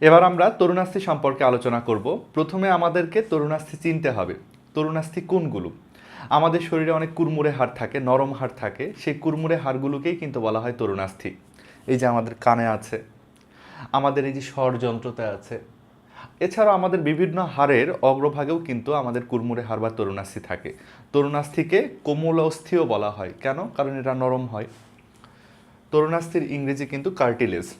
এবার আমরা তরুণাস্থি সম্পর্কে আলোচনা করব। প্রথমে আমাদেরকে তরুণাস্থি চিনতে হবে। তরুণাস্থি কোনগুলো? আমাদের শরীরে অনেক কুরমুরে হাড় থাকে, নরম হাড় থাকে। সেই কুরমুরে হাড়গুলোকেই কিন্তু বলা হয় তরুণাস্থি। এই যে আমাদের কানে আছে, আমাদের এই যে স্বরযন্ত্রতে আছে। এছাড়াও আমাদের বিভিন্ন হাড়ের অগ্রভাগেও কিন্তু আমাদের কুরমুরে হাড় বা তরুণাস্থি থাকে। তরুণাস্থিকে কোমল অস্থিও বলা হয়। কেন? কারণ এটা নরম হয়। তরুণাস্থির ইংরেজি কিন্তু কার্টিলেজ।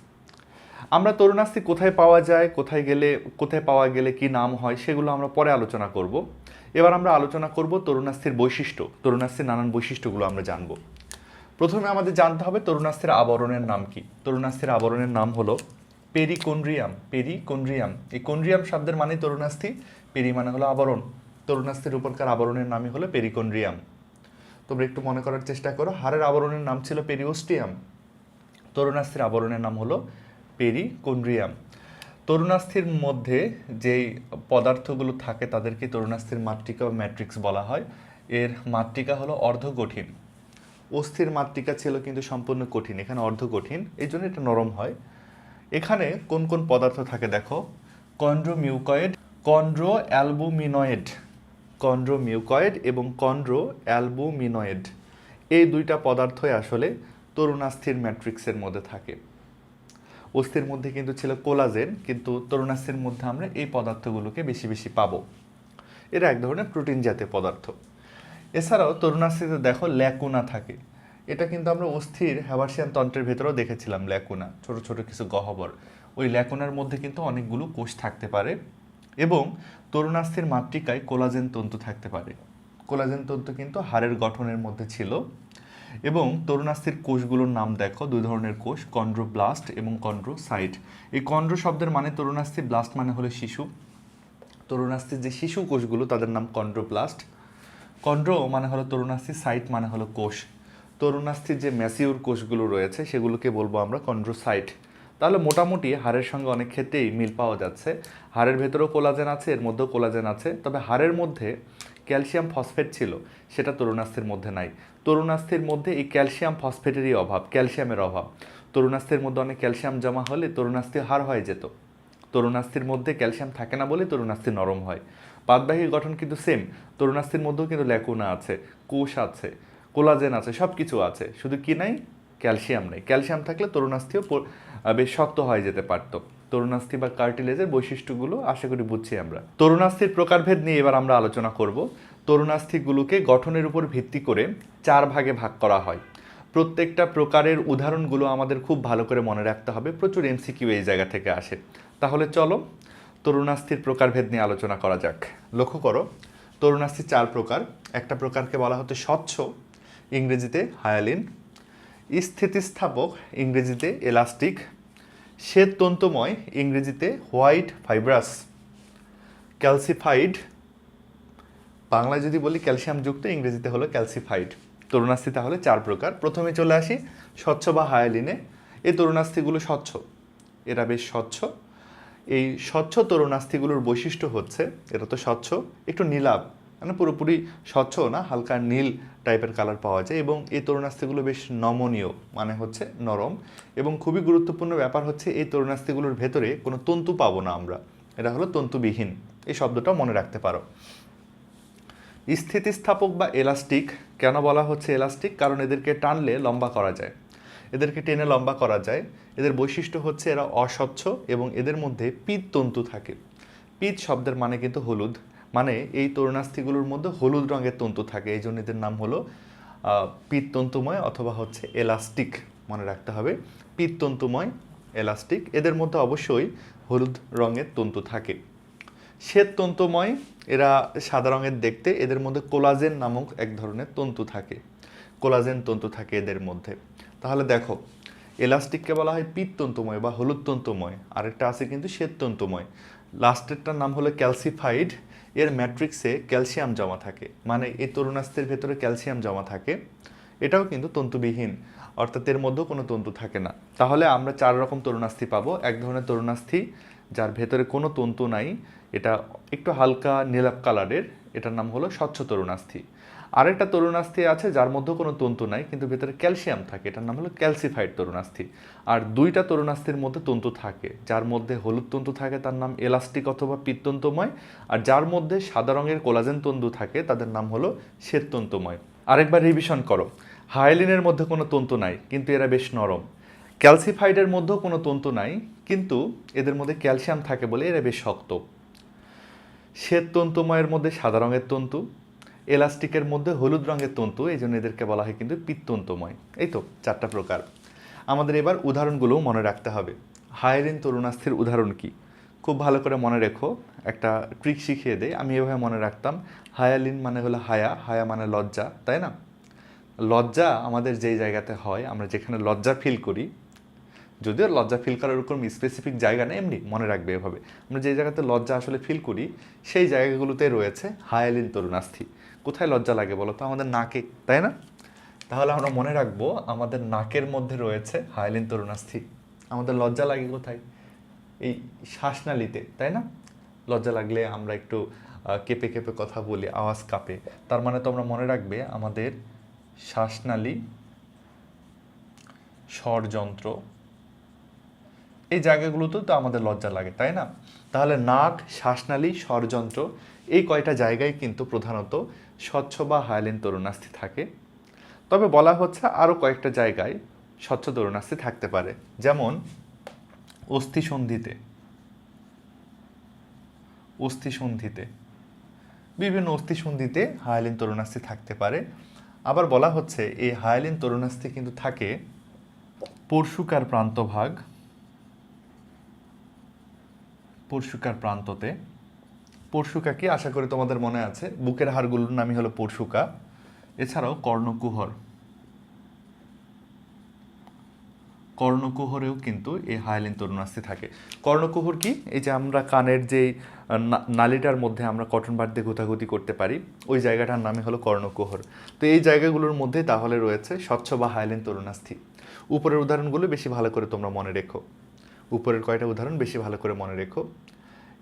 আমরা তরুণাস্থি কোথায় পাওয়া যায়, কোথায় গেলে, কোথায় পাওয়া গেলে কি নাম হয়, সেগুলো আমরা পরে আলোচনা করব। এবার আমরা আলোচনা করব তরুণাস্থির বৈশিষ্ট্য, তরুণাস্থির নানান বৈশিষ্ট্যগুলো আমরা জানব। প্রথমে আমাদের জানতে হবে তরুণাস্থির আবরণের নাম কি? তরুণাস্থির আবরণের নাম হলো পেরিকন্ড্রিয়াম পেরিকন্ড্রিয়াম। এই কন্ড্রিয়াম শব্দের মানে তরুণাস্থি, পেরি মানে হলো আবরণ। তরুণাস্থির উপরকার আবরণের নামই হলো পেরিকন্ড্রিয়াম। তোমরা একটু মনে করার চেষ্টা করো, হাড়ের আবরণের নাম ছিল পেরিওস্টিয়াম। তরুণাস্থির আবরণের নাম হলো পেরিকন্ড্রিয়াম। তরুণাস্থির মধ্যে যেই পদার্থগুলো থাকে তাদেরকে তরুণাস্থির মাতৃকা বা ম্যাট্রিক্স বলা হয়। এর মাতৃকা হলো অর্ধ কঠিন অস্থির মাতৃকা ছিল কিন্তু সম্পূর্ণ কঠিন, এখানে অর্ধ কঠিন এই জন্য এটা নরম হয়। এখানে কোন কোন পদার্থ থাকে দেখো? কন্ড্রোমিউকয়েড কন্ড্রো অ্যালবুমিনয়েড কন্ড্রোমিউকয়েড এবং কন্ড্রো অ্যালবুমিনয়েড এই দুইটা পদার্থই আসলে তরুণাস্থির ম্যাট্রিক্সের মধ্যে থাকে। অস্থির মধ্যে কিন্তু ছিল কোলাজেন, কিন্তু তরুণাস্থির মধ্যে আমরা এই পদার্থগুলোকে বেশি বেশি পাবো। এরা এক ধরনের প্রোটিন জাতীয় পদার্থ। এছাড়াও তরুণাস্থিতে দেখো ল্যাকুনা থাকে। এটা কিন্তু আমরা অস্থির হ্যাভার্সিয়ান তন্ত্রের ভেতরেও দেখেছিলাম ল্যাকুনা, ছোট ছোট কিছু গহ্বর। ওই ল্যাকুনার মধ্যে কিন্তু অনেকগুলো কোষ থাকতে পারে এবং তরুণাস্থির মাতৃকায় কোলাজেন তন্তু থাকতে পারে। কোলাজেন তন্তু কিন্তু হাড়ের গঠনের মধ্যে ছিল। এবং তরুণাস্থির কোষগুলোর নাম দেখো, দুই ধরনের কোষ কন্ড্রোব্লাস্ট এবং কন্ড্রোসাইট এই কন্ড্রো শব্দের মানে তরুণাস্থি ব্লাস্ট মানে হলো শিশু। তরুণাস্থির যে শিশু কোষগুলো, তাদের নাম কন্ড্রোপ্লাস্ট কন্ড্রো মানে হলো তরুণাস্থি সাইট মানে হলো কোষ। তরুণাস্থির যে ম্যাসিউর কোষগুলো রয়েছে, সেগুলোকে বলব আমরা কন্ড্রোসাইট তাহলে মোটামুটি হাড়ের সঙ্গে অনেক ক্ষেত্রেই মিল পাওয়া যাচ্ছে। হাড়ের ভেতরেও কোলাজেন আছে, এর মধ্যেও কোলাজেন আছে, তবে হাড়ের মধ্যে ক্যালসিয়াম ফসফেট ছিল, সেটা তরুণাস্থির মধ্যে নাই। তরুণাস্থির মধ্যে এই ক্যালসিয়াম ফসফেটেরই অভাব, ক্যালসিয়ামের অভাব। তরুণাস্থির মধ্যে অনেক ক্যালসিয়াম জমা হলে তরুণাস্থি হার হয়ে যেত। তরুণাস্থির মধ্যে ক্যালসিয়াম থাকে না বলে তরুণাস্থি নরম হয়। পাদবাহী গঠন কিন্তু সেম তরুণাস্থির মধ্যেও কিন্তু ল্যাকুনা আছে, কোষ আছে, কোলাজেন আছে সব কিছু আছে। শুধু কি নাই? ক্যালসিয়াম নেই। ক্যালসিয়াম থাকলে তরুণাস্থিও বেশ শক্ত হয়ে যেতে পারতো। তরুণাস্থি বা কার্টিলেজের বৈশিষ্ট্যগুলো আশা করি বুঝছি আমরা। তরুণাস্থির প্রকারভেদ নিয়ে এবার আমরা আলোচনা করব। তরুণাস্থিগুলোকে গঠনের উপর ভিত্তি করে চার ভাগে ভাগ করা হয়। প্রত্যেকটা প্রকারের উদাহরণগুলো আমাদের খুব ভালো করে মনে রাখতে হবে। প্রচুর এমসিকিউ এই জায়গা থেকে আসে। তাহলে চলো তরুণাস্থির প্রকারভেদ নিয়ে আলোচনা করা যাক। লক্ষ্য করো তরুণাস্থি চার প্রকার। একটা প্রকারকে বলা হতো স্বচ্ছ, ইংরেজিতে হায়ালিন। স্থিতিস্থাপক, ইংরেজিতে এলাস্টিক। শ্বেত তন্তুময় ইংরেজিতে হোয়াইট ফাইব্রাস। ক্যালসিফাইড বাংলায় যদি বলি ক্যালসিয়ামযুক্ত ইংরেজিতে হলো ক্যালসিফাইড। তরুণাস্থি তাহলে চার প্রকার। প্রথমে চলে আসি, স্বচ্ছ বা হায়ালিনে। এই তরুণাস্থিগুলো স্বচ্ছ, এরা বেশ স্বচ্ছ। এই স্বচ্ছ তরুণাস্থিগুলোর বৈশিষ্ট্য হচ্ছে এটা তো স্বচ্ছ, একটু নীলাভ মানে পুরোপুরি স্বচ্ছ না, হালকা নীল টাইপের কালার পাওয়া যায় এবং এই তরুণাস্থিগুলো বেশ নমনীয় মানে হচ্ছে নরম। এবং খুবই গুরুত্বপূর্ণ ব্যাপার হচ্ছে, এই তরুণাস্থিগুলোর ভেতরে কোনো তন্তু পাবো না আমরা। এটা হলো তন্তুবিহীন। এই শব্দটা মনে রাখতে পারো। স্থিতিস্থাপক বা এলাস্টিক কেন বলা হচ্ছে এলাস্টিক কারণ এদেরকে টানলে লম্বা করা যায়। এদেরকে টেনে লম্বা করা যায়। এদের বৈশিষ্ট্য হচ্ছে এরা অস্বচ্ছ এবং এদের মধ্যে পিত তন্তু থাকে। পিত শব্দের মানে কিন্তু হলুদ। মানে এই তরুণাস্থিগুলোর মধ্যে হলুদ রঙের তন্তু থাকে। এই জন্য এদের নাম হলো আহ, পিত তন্তুময় অথবা হচ্ছে এলাস্টিক মনে রাখতে হবে। পিত তন্তুময় এলাস্টিক এদের মধ্যে অবশ্যই হলুদ রঙের তন্তু থাকে। শ্বেত তন্তুময় এরা সাদা রঙের দেখতে, এদের মধ্যে কোলাজেন নামক এক ধরনের তন্তু থাকে। কোলাজেন তন্তু থাকে এদের মধ্যে। তাহলে দেখো, এলাস্টিককে বলা হয় পিত তন্তুময় বা হলুদ তন্তুময় আরেকটা আছে কিন্তু শ্বেত তন্তুময় লাস্টেরটার নাম হলো ক্যালসিফাইড, এর ম্যাট্রিক্সে ক্যালসিয়াম জমা থাকে। মানে এই তরুণাস্থির ভেতরে ক্যালসিয়াম জমা থাকে। এটাও কিন্তু তন্তুবিহীন, অর্থাৎ এর মধ্যেও কোনো তন্তু থাকে না। তাহলে আমরা চার রকম তরুণাস্থি পাবো। এক ধরনের তরুণাস্থি, যার ভেতরে কোনো তন্তু নাই এটা একটু হালকা নীলাভ কালারের, এটার নাম হলো স্বচ্ছ তরুণাস্থি। আরেকটা তরুণাস্থি আছে যার মধ্যে কোনো তন্তু নাই, কিন্তু ভেতরে ক্যালসিয়াম থাকে, এটার নাম হলো ক্যালসিফাইড তরুণাস্থি। আর দুইটা তরুণাস্থির মধ্যে তন্তু থাকে, যার মধ্যে হলুদ তন্তু থাকে, তার নাম এলাস্টিক অথবা পিত্তন্তময়, আর যার মধ্যে সাদা রঙের কোলাজেন তন্তু থাকে, তাদের নাম হলো শ্বেততন্তুময়। আরেকবার রিভিশন করো। হায়ালিনের মধ্যে কোনো তন্তু নাই, কিন্তু এরা বেশ নরম। ক্যালসিফাইডের মধ্যেও কোনো তন্তু নাই, কিন্তু এদের মধ্যে ক্যালসিয়াম থাকে বলে এরা বেশ শক্ত। শ্বেত তন্তুময়ের মধ্যে সাদা রঙের তন্তু, এলাস্টিকের মধ্যে হলুদ রঙের তন্তু, এই জন্য এদেরকে বলা হয় কিন্তু পিত্তন্তময় এই তো চারটা প্রকার। আমাদের এবার উদাহরণগুলোও মনে রাখতে হবে। হায়ালিন তরুণাস্থির উদাহরণ কি? খুব ভালো করে মনে রেখো, একটা ট্রিক শিখিয়ে দেয় আমি এভাবে মনে রাখতাম, হায়ালিন মানে হলো হায়া হায়া মানে লজ্জা, তাই না? লজ্জা আমাদের যেই জায়গাতে হয়, আমরা যেখানে লজ্জা ফিল করি যদিও লজ্জা ফিল করার ওরকম স্পেসিফিক জায়গা নেই, এমনি মনে রাখবে এভাবে। আমরা যে জায়গাতে লজ্জা আসলে ফিল করি, সেই জায়গাগুলোতে রয়েছে হায়ালিন তরুণাস্থি। কোথায় লজ্জা লাগে বলো তো? আমাদের নাকে, তাই না? তাহলে আমরা মনে রাখব আমাদের নাকের মধ্যে রয়েছে হায়ালিন তরুণাস্থি। আমাদের লজ্জা লাগে কোথায়? এই শ্বাসনালীতে, তাই না? লজ্জা লাগলে আমরা একটু কেঁপে কেঁপে কথা বলি, আওয়াজ কাঁপে। তার মানে তোমরা মনে রাখবে আমাদের শ্বাসনালী, স্বরযন্ত্র এই জায়গাগুলোতেও তো আমাদের লজ্জা লাগে, তাই না? তাহলে নাক, শ্বাসনালী ষড়যন্ত্র এই কয়টা জায়গায় কিন্তু প্রধানত স্বচ্ছ বা হায়ালিন তরুণাস্থি থাকে। তবে বলা হচ্ছে আরও কয়েকটা জায়গায় স্বচ্ছ তরুণাস্থি থাকতে পারে, যেমন অস্থিসন্ধিতে। অস্থিসন্ধিতে। বিভিন্ন অস্থিসন্ধিতে হায়ালিন তরুণাস্থি থাকতে পারে। আবার বলা হচ্ছে এই হায়ালিন তরুণাস্থি কিন্তু থাকে পরশুকার প্রান্তভাগ পরশুকার প্রান্ততে। পরশুকা কি? আশা করি তোমাদের মনে আছে। বুকের হাড়গুলোর নামই হলো পরশুকা। এছাড়াও কর্ণকুহর। কর্ণকুহরেও কিন্তু এই হায়ালিন তরুণাস্থি থাকে। কর্ণকুহর কি? এই যে আমরা কানের যেই নালীটার মধ্যে আমরা কটন বার দিয়ে গুতাগুতি করতে পারি, ওই জায়গাটার নামই হলো কর্ণকুহর। তো এই জায়গাগুলোর মধ্যে তাহলে রয়েছে স্বচ্ছ বা হায়ালিন তরুণাস্থি। উপরের উদাহরণগুলো বেশি ভালো করে তোমরা মনে রেখো। উপরের কয়টা উদাহরণ বেশি ভালো করে মনে রেখো।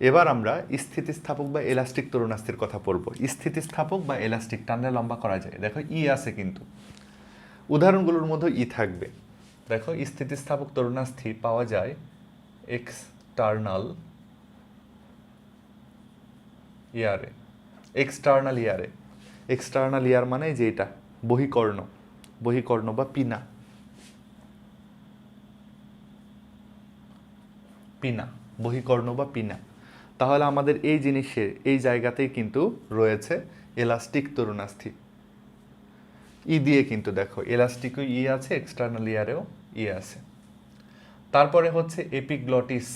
এবার আমরা স্থিতিস্থাপক বা এলাস্টিক তরুণাস্থির কথা পড়ব। স্থিতিস্থাপক বা এলাস্টিক টানলে লম্বা করা যায়। দেখো, ই আছে কিন্তু। উদাহরণগুলোর মধ্যে ই থাকবে। দেখো, স্থিতিস্থাপক তরুণাস্থি পাওয়া যায় এক্সটার্নাল ইয়ারে এক্সটার্নাল ইয়ারে এক্সটার্নাল ইয়ার মানে যে এটা বহিকর্ণ। বহিকর্ণ বা পিনা। পিনা, বহিকর্ণ বা পিনা। তাহলে আমাদের এই জিনিসের, এই জায়গাতেই কিন্তু রয়েছে এলাস্টিক তরুণাস্থি। ই দিয়ে কিন্তু দেখো এলাস্টিকও ই আছে এক্সটার্নাল ইয়ারেও ই আছে। তারপরে হচ্ছে এপিগ্লটিস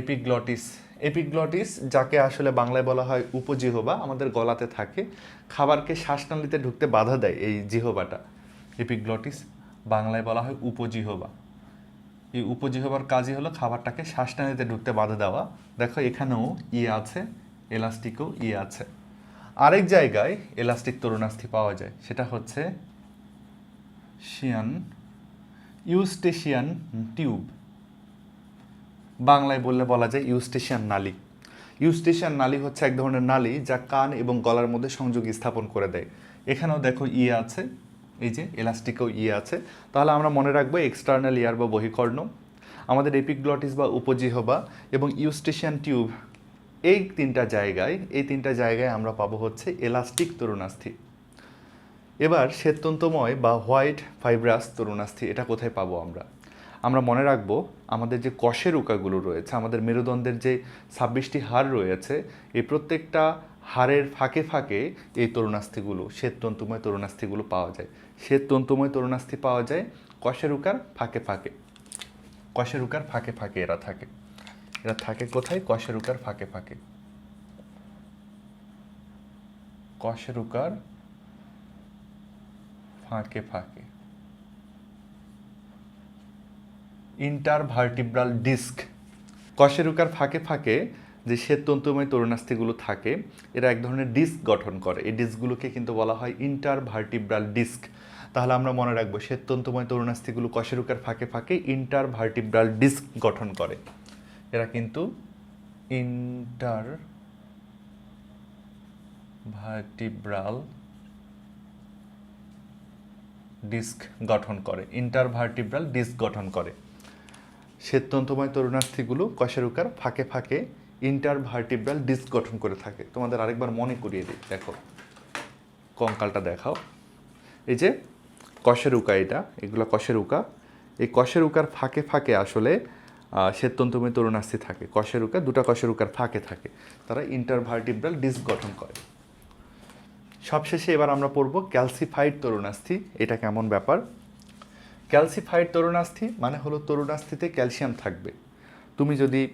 এপিগ্লটিস এপিগ্লটিস যাকে আসলে বাংলায় বলা হয় উপজিহবা, আমাদের গলাতে থাকে, খাবারকে শ্বাসনালীতে ঢুকতে বাধা দেয় এই জিহবাটা। এপিগ্লটিস বাংলায় বলা হয় উপজিহবা। এই উপজিহবার কাজই হলো খাবারটাকে শ্বাসনালীতে ঢুকতে বাধা দেওয়া। দেখো এখানেও ই আছে, এলাস্টিকও ই আছে। আরেক জায়গায় এলাস্টিক তরুণাস্থি পাওয়া যায়, সেটা হচ্ছে শিয়ান ইউস্টেশিয়ান টিউব। বাংলায় বললে বলা যায় ইউস্টেশিয়ান নালী। ইউস্টেশিয়ান নালী হচ্ছে এক ধরনের নালী যা কান এবং গলার মধ্যে সংযোগ স্থাপন করে দেয়। এখানেও দেখো ই আছে এই যে এলাস্টিকও ইয়ে আছে, তাহলে আমরা মনে রাখব এক্সটার্নাল ইয়ার বা বহিকর্ণ, আমাদের এপিগ্লটিস বা উপজিহবা এবং ইউস্টেশিয়ান টিউব এই তিনটা জায়গায়, এই তিনটা জায়গায় আমরা পাবো হচ্ছে এলাস্টিক তরুণাস্থি। এবার শ্বেততন্তময় বা হোয়াইট ফাইব্রাস তরুণাস্থি, এটা কোথায় পাবো আমরা? আমরা মনে রাখব আমাদের যে কষের উকাগুলো রয়েছে, আমাদের মেরুদণ্ডের যে ছাব্বিশটি হাড় রয়েছে, এই প্রত্যেকটা হাড়ের ফাঁকে ফাঁকে এই তরুণাস্থিগুলো, শ্বেততন্তুময় তরুণাস্থিগুলো পাওয়া যায়। শ্বেততন্তুময় তরুণাস্থি পাওয়া যায় কষের উকার ফাঁকে ফাঁকে। কষের উকার ফাঁকে ফাঁকে এরা থাকে। এরা থাকে কোথায়? কষের উকার ফাঁকে ফাঁকে। কষের উকার ফাঁকে ফাঁকে। Intervertebral disk. কশেরুকার ফাঁকে ফাঁকে যে শ্বেততন্তুময় তরুণাস্থিগুলো থাকে, এরা এক ধরনের ডিস্ক গঠন করে। এই ডিস্কগুলোকে কিন্তু বলা হয় ইন্টারভার্টিব্রাল ডিস্ক। তাহলে আমরা মনে রাখব, শ্বেততন্তুময় তরুণাস্থিগুলো কশেরুকার ফাঁকে ফাঁকে ইন্টারভার্টিব্রাল ডিস্ক গঠন করে। এরা কিন্তু ইন্টার ভার্টিব্রাল ডিস্ক গঠন করে, ইন্টারভার্টিব্রাল ডিস্ক গঠন করে। শ্বেততন্তুময় তরুণাস্থিগুলো কশেরুকার ফাঁকে ফাঁকে ইন্টারভার্টিব্রাল ডিস্ক গঠন করে থাকে। তোমাদের আরেকবার মনে করিয়ে দিই, দেখো, কঙ্কালটা দেখাও। এই যে কশেরুকা এটা এগুলো কশেরুকা। এই কশেরুকার ফাঁকে ফাঁকে আসলে আহ, শ্বেততন্তুময় তরুণাস্থি থাকে। কশেরুকা দুটা কশেরুকার ফাঁকে থাকে। তারা ইন্টারভার্টিব্রাল ডিস্ক গঠন করে। সবশেষে এবার আমরা পড়ব ক্যালসিফাইড তরুণাস্থি এটা কেমন ব্যাপার? ক্যালসিফাইড তরুণাস্থি মানে হলো তরুণাস্থিতে ক্যালসিয়াম থাকবে। তুমি যদি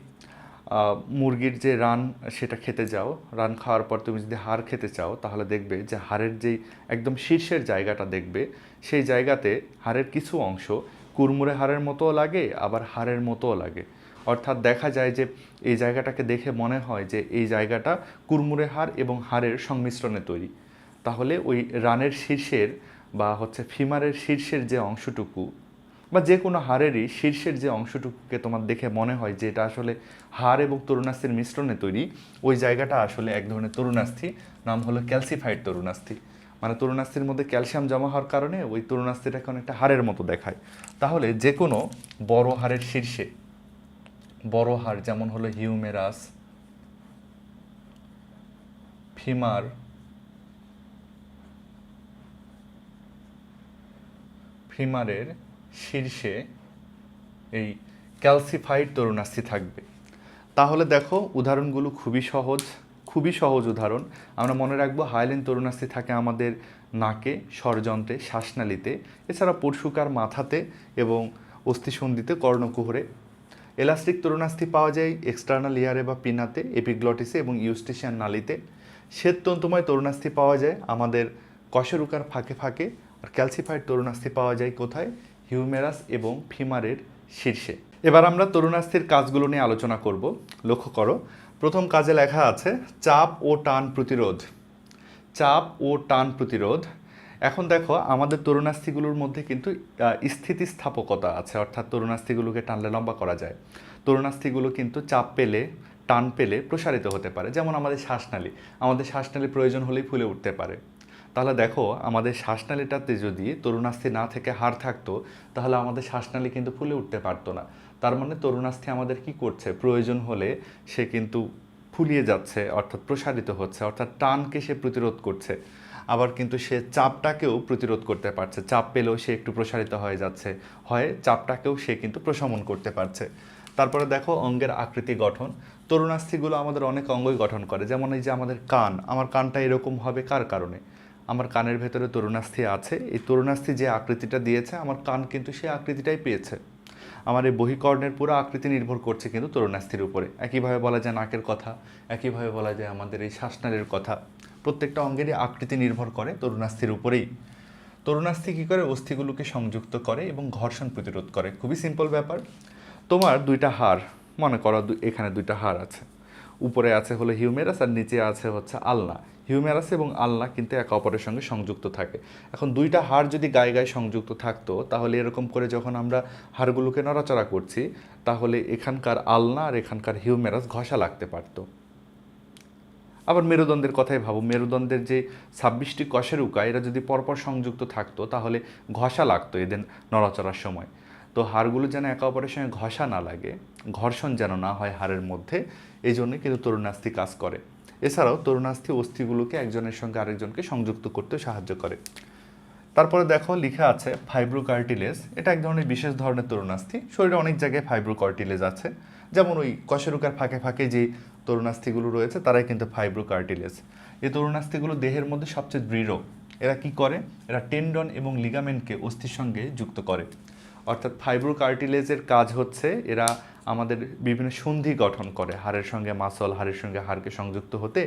মুরগির যে রান, সেটা খেতে যাও। রান খাওয়ার পর তুমি যদি হাড় খেতে চাও, তাহলে দেখবে যে হাড়ের যেই একদম শীর্ষের জায়গাটা দেখবে, সেই জায়গাতে হাড়ের কিছু অংশ কুরমুরে হাড়ের মতোও লাগে, আবার হাড়ের মতোও লাগে। অর্থাৎ দেখা যায় যে এই জায়গাটাকে দেখে মনে হয় যে এই জায়গাটা কুরমুরে হাড় এবং হাড়ের সংমিশ্রণে তৈরি। তাহলে ওই রানের শীর্ষের বা হচ্ছে ফিমারের শীর্ষের যে অংশটুকু বা যে কোনো হারেরই শীর্ষের যে অংশটুকুকে তোমার দেখে মনে হয় যে এটা আসলে হাড় এবং তরুণাস্থির মিশ্রণে তৈরি, ওই জায়গাটা আসলে এক ধরনের তরুণাস্থি, নাম হলো ক্যালসিফাইড তরুণাস্থি। মানে তরুণাস্থির মধ্যে ক্যালসিয়াম জমা হওয়ার কারণে ওই তরুণাস্থিটাকে অনেকটা হাড়ের মতো দেখায়। তাহলে যে কোনো বড় হাড়ের শীর্ষে, বড় হাড় যেমন হলো হিউমেরাস, ফিমার, ফিমারের শীর্ষে এই ক্যালসিফাইড তরুণাস্থি থাকবে। তাহলে দেখো উদাহরণগুলো খুবই সহজ খুবই সহজ উদাহরণ। আমরা মনে রাখব হাইলেন তরুণাস্থি থাকে আমাদের নাকে ষড়যন্ত্রে শ্বাসনালীতে, এছাড়া পরশুকার মাথাতে এবং অস্থিসন্ধিতে, কর্ণকুহরে। এলাস্টিক তরুণাস্থি পাওয়া যায় এক্সটার্নাল ইয়ারে বা পিনাতে, এপিগ্লটিসে এবং ইউস্টেশিয়ান নালীতে। শ্বেততন্তুময় তরুণাস্থি পাওয়া যায় আমাদের কশেরুকার ফাঁকে ফাঁকে। আর ক্যালসিফাইড তরুণাস্থি পাওয়া যায় কোথায়? হিউমেরাস এবং ফিমারের শীর্ষে। এবার আমরা তরুণাস্থির কাজগুলো নিয়ে আলোচনা করব। লক্ষ্য করো, প্রথম কাজে লেখা আছে, চাপ ও টান প্রতিরোধ। চাপ ও টান প্রতিরোধ। এখন দেখো, আমাদের তরুণাস্থিগুলোর মধ্যে কিন্তু স্থিতিস্থাপকতা আছে, অর্থাৎ তরুণাস্থিগুলোকে টানলে লম্বা করা যায়। তরুণাস্থিগুলো কিন্তু চাপ পেলে, টান পেলে প্রসারিত হতে পারে। যেমন আমাদের শ্বাসনালী। আমাদের শ্বাসনালী প্রয়োজন হলেই ফুলে উঠতে পারে। তাহলে দেখো, আমাদের শ্বাসনালীটাতে যদি তরুণাস্থি না থেকে হার থাকতো, তাহলে আমাদের শ্বাসনালী কিন্তু ফুলে উঠতে পারতো না। তার মানে তরুণাস্থি আমাদের কি করছে? প্রয়োজন হলে সে কিন্তু ফুলিয়ে যাচ্ছে, অর্থাৎ প্রসারিত হচ্ছে, অর্থাৎ টানকে সে প্রতিরোধ করছে। আবার কিন্তু সে চাপটাকেও প্রতিরোধ করতে পারছে। চাপ পেলেও সে একটু প্রসারিত হয়ে যাচ্ছে, হয় চাপটাকেও সে কিন্তু প্রশমন করতে পারছে। তারপরে দেখো, অঙ্গের আকৃতি গঠন। তরুণাস্থিগুলো আমাদের অনেক অঙ্গই গঠন করে। যেমন এই যে আমাদের কান, আমার কানটা এরকম হবে কার কারণে? আমার কানের ভেতরে তরুণাস্থি আছে। এই তরুণাস্থি যে আকৃতিটা দিয়েছে, আমার কান কিন্তু সেই আকৃতিটাই পেয়েছে। আমার এই বহিকর্ণের পুরো আকৃতি নির্ভর করছে কিন্তু তরুণাস্থির উপরে। একইভাবে বলা যায় নাকের কথা, একইভাবে বলা যায় আমাদের এই শ্বাসনালীর কথা। প্রত্যেকটা অঙ্গেরই আকৃতি নির্ভর করে তরুণাস্থির উপরেই। তরুণাস্থি কী করে অস্থিগুলোকে সংযুক্ত করে এবং ঘর্ষণ প্রতিরোধ করে? খুবই সিম্পল ব্যাপার। তোমার দুইটা হাড়, মনে করো এখানে দুইটা হাড় আছে। উপরে আছে হলো হিউমেরাস আর নিচে আছে হচ্ছে আলনা। হিউমেরাস এবং আলনা কিন্তু একে অপরের সঙ্গে সংযুক্ত থাকে। এখন দুইটা হাড় যদি গায়ে গায়ে সংযুক্ত থাকতো, তাহলে এরকম করে যখন আমরা হাড়গুলোকে নড়াচড়া করছি, তাহলে এখানকার আলনা আর এখানকার হিউমেরাস ঘষা লাগতে পারতো। আবার মেরুদণ্ডের কথাই ভাবো, মেরুদণ্ডের যে ছাব্বিশটি কষের উকা এরা যদি পরপর সংযুক্ত থাকতো, তাহলে ঘষা লাগতো এদের নড়াচড়ার সময়। তো হাড়গুলো যেন একে অপরের সঙ্গে ঘষা না লাগে, ঘর্ষণ যেন না হয় হাড়ের মধ্যে এই জন্য কিন্তু তরুণাস্থি কাজ করে। এছাড়াও তরুণাস্থি অস্থিগুলোকে একজনের সঙ্গে আরেকজনকে সংযুক্ত করতে সাহায্য করে। তারপরে দেখো লেখা আছে ফাইব্রোকার্টিলেজ এটা এক ধরনের বিশেষ ধরনের তরুণাস্থি। শরীরে অনেক জায়গায় ফাইব্রোকার্টিলেজ আছে। যেমন ওই কশেরুকার ফাঁকে ফাঁকে যে তরুণাস্থিগুলো রয়েছে, তারাই কিন্তু ফাইব্রোকার্টিলেজ এই তরুণাস্থিগুলো দেহের মধ্যে সবচেয়ে দৃঢ়। এরা কি করে? এরা টেন্ডন এবং লিগামেন্টকে অস্থির সঙ্গে যুক্ত করে। অর্থাৎ ফাইব্রোকার্টিলেজের কাজ হচ্ছে এরা আমাদের বিভিন্ন সন্ধি গঠন করে। হাড়ের সঙ্গে মাসল, হাড়ের সঙ্গে হাড়কে সংযুক্ত হতে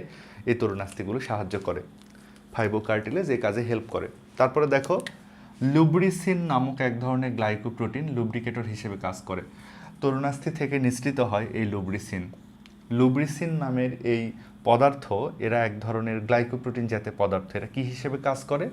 এই তরুণাস্থিগুলো সাহায্য করে। ফাইব্রোকার্টিলেজ এই কাজে হেল্প করে। তারপরে দেখো লুব্রিসিন নামক এক ধরনের গ্লাইকোপ্রোটিন লুব্রিকেটর হিসেবে কাজ করে। তরুণাস্থি থেকে নিঃসৃত হয় এই লুব্রিসিন লুব্রিসিন নামের এই পদার্থ, এরা এক ধরনের গ্লাইকোপ্রোটিন জাতীয় পদার্থ। এরা কী হিসেবে কাজ করে?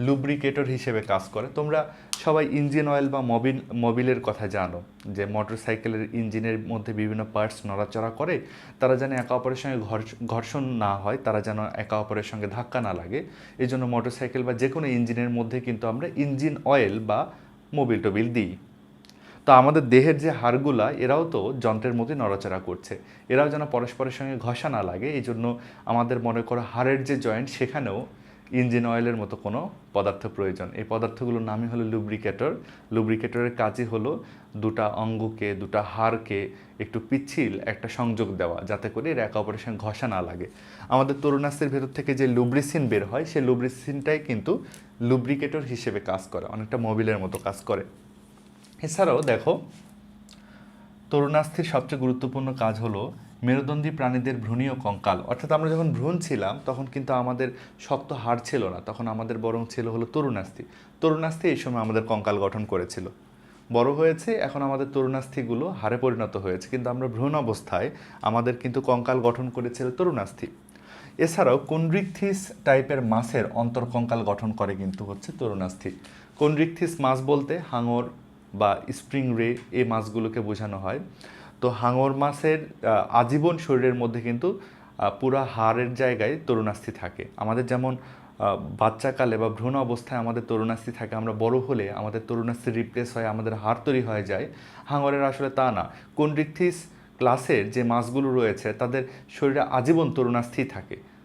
লুব্রিকেটর হিসেবে কাজ করে। তোমরা সবাই ইঞ্জিন অয়েল বা মোবিল মোবিলের কথা জানো যে মোটরসাইকেলের ইঞ্জিনের মধ্যে বিভিন্ন পার্টস নড়াচড়া করে, তারা যেন একে অপরের সঙ্গে ঘর্ষ- ঘর্ষণ না হয়, তারা যেন একে অপরের সঙ্গে ধাক্কা না লাগে। এই জন্য মোটরসাইকেল বা যে কোনো ইঞ্জিনের মধ্যে কিন্তু আমরা ইঞ্জিন অয়েল বা মোবিল টোবিল দিই। তো আমাদের দেহের যে হাড়গুলা, এরাও তো যন্ত্রের মতোই নড়াচড়া করছে। এরাও যেন পরস্পরের সঙ্গে ঘষা না লাগে এই জন্য আমাদের মনে করো হাড়ের যে জয়েন্ট সেখানেও ইঞ্জিন অয়েলের মতো কোনো পদার্থ প্রয়োজন। এই পদার্থগুলোর নামই হলো লুব্রিকেটর লুব্রিকেটরের কাজই হলো দুটা অঙ্গকে, দুটা হাড়কে একটু পিচ্ছিল একটা সংযোগ দেওয়া, যাতে করে এর একে অপরের সঙ্গে ঘষা না লাগে। আমাদের তরুণাস্তের ভেতর থেকে যে লুব্রিসিন বের হয়, সেই লুব্রিসিনটাই কিন্তু লুব্রিকেটর হিসেবে কাজ করে, অনেকটা মোবিলের মতো কাজ করে। এছাড়াও দেখো তরুণাস্থির সবচেয়ে গুরুত্বপূর্ণ কাজ হলো মেরুদণ্ডী প্রাণীদের ভ্রূণীয় কঙ্কাল। অর্থাৎ আমরা যখন ভ্রূণ ছিলাম, তখন কিন্তু আমাদের শক্ত হাড় ছিল না। তখন আমাদের বরং ছিল হলো তরুণাস্থি। তরুণাস্থি এই সময় আমাদের কঙ্কাল গঠন করেছিল। বড় হয়েছে, এখন আমাদের তরুণাস্থিগুলো হাড়ে পরিণত হয়েছে। কিন্তু আমরা ভ্রূণ অবস্থায় আমাদের কিন্তু কঙ্কাল গঠন করেছিল তরুণাস্থি। এছাড়াও কন্ড্রিকথিস টাইপের মাছের অন্তর্কঙ্কাল গঠন করে কিন্তু হচ্ছে তরুণাস্থি। কন্ড্রিকথিস মাছ বলতে হাঙর বা স্প্রিং রে এই মাছগুলোকে বোঝানো হয়। তো হাঙর মাছের আজীবন শরীরের মধ্যে কিন্তু পুরা হাড়ের জায়গায় তরুণাস্থি থাকে। আমাদের যেমন বাচ্চাকালে বা ভ্রূণ অবস্থায় আমাদের তরুণাস্থি থাকে, আমরা বড় হলে আমাদের তরুণাস্থি রিপ্লেস হয়, আমাদের হাড় তৈরি হয়ে যায়। হাঙরের আসলে তা না। কন্ড্রিকথিস ক্লাসের যে মাছগুলো রয়েছে, তাদের শরীরে আজীবন তরুণাস্থি থাকে।